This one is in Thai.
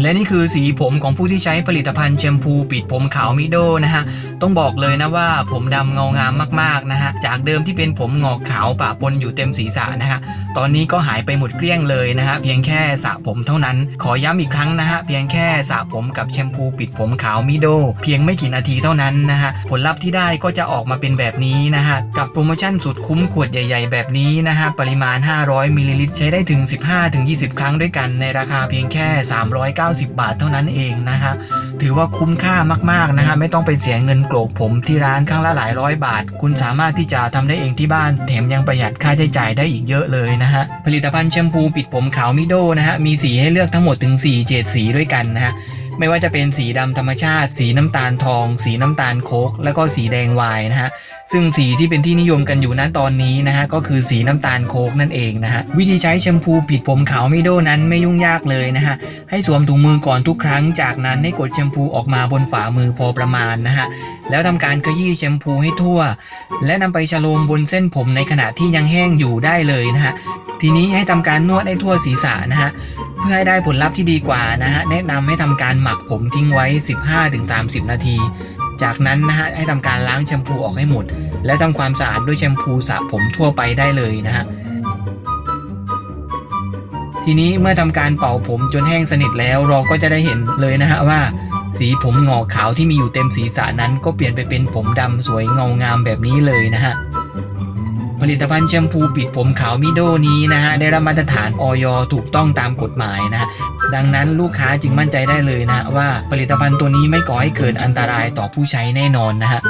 และนี่คือสีผมของผู้ที่ใช้ผลิตภัณฑ์แชมพูปิดผมขาวมิโดนะฮะ ต้องบอกเลยนะว่าผมดำเงางามมากๆนะฮะ จากเดิมที่เป็นผมงอกขาวปะปนอยู่เต็มศีรษะนะฮะ ตอนนี้ก็หายไปหมดเกลี้ยงเลยนะฮะ เพียงแค่สระผมเท่านั้น ขอย้ำอีกครั้งนะฮะ เพียงแค่สระผมกับแชมพูปิดผมขาวมิโดเพียงไม่กี่นาทีเท่านั้นนะฮะ ผลลัพธ์ที่ได้ก็จะออกมาเป็นแบบนี้นะฮะ กับโปรโมชั่นสุดคุ้มขวดใหญ่ ๆ แบบนี้นะฮะ ปริมาณ 500มิลลิลิตรใช้ได้ถึง 15-20 ครั้งด้วยกันในราคาเพียงแค่ 300 390 บาทเท่านั้นเองนะฮะถือว่าคุ้มค่ามากๆนะฮะไม่ต้องไปเสียเงินโกรกผมที่ร้านครั้งละหลายร้อยบาท คุณสามารถที่จะทำได้เองที่บ้าน แถมยังประหยัดค่าใช้จ่ายได้อีกเยอะเลยนะฮะผลิตภัณฑ์แชมพูปิดผมขาวมิโดนะฮะมีสีให้เลือกทั้งหมดถึง4เฉดสีด้วยกันนะฮะ ไม่ว่าจะเป็นสีดำธรรมชาติ สีน้ำตาลทอง สีน้ำตาลโคกแล้วก็สีแดงวน์นะฮะซึ่งสีที่เป็นที่นิยมกันอยู่ณตอนนี้นะฮะก็คือสีน้ำตาลโคกนั่นเองนะฮะวิธีใช้แชมพูปิดผมขาวมิโดนั้นไม่ยุ่งยากเลยนะฮะให้สวมถุงมือก่อนทุกครั้งจากนั้นให้กดแชมพูออกมาบนฝ่ามือพอประมาณนะฮะแล้วทำการขยี้แชมพูให้ทั่ว และนำไปฉโลมบนเส้นผมในขณะที่ยังแห้งอยู่ได้เลยนะฮะทีนี้ให้ทำการนวดให้ทั่วศีรษะนะฮะเพื่อให้ได้ผลลัพธ์ที่ดีกว่านะฮะแนะนำให้ทำการหมักผมทิ้งไว้ 15-30 นาที จากนั้นนะฮะให้ทำการล้างแชมพูออกให้หมด และทำความสะอาดด้วยแชมพูสระผมทั่วไปได้เลยนะฮะทีนี้เมื่อทำการเป่าผมจนแห้งสนิทแล้วเราก็จะได้เห็นเลยนะฮะว่า สีผมงอกขาวที่มีอยู่เต็มศีรษะนั้นก็เปลี่ยนไปเป็นผมดำสวยเงางามแบบนี้เลยนะฮะ ผลิตภัณฑ์แชมพูปิดผมขาวมิโดนี้นะฮะได้รับมาตรฐานออยถูกต้องตามกฎหมายนะฮะดังนั้นลูกค้าจึงมั่นใจได้เลยนะฮะว่าผลิตภัณฑ์ตัวนี้ไม่ก่อให้เกิดอันตรายต่อผู้ใช้แน่นอนนะฮะ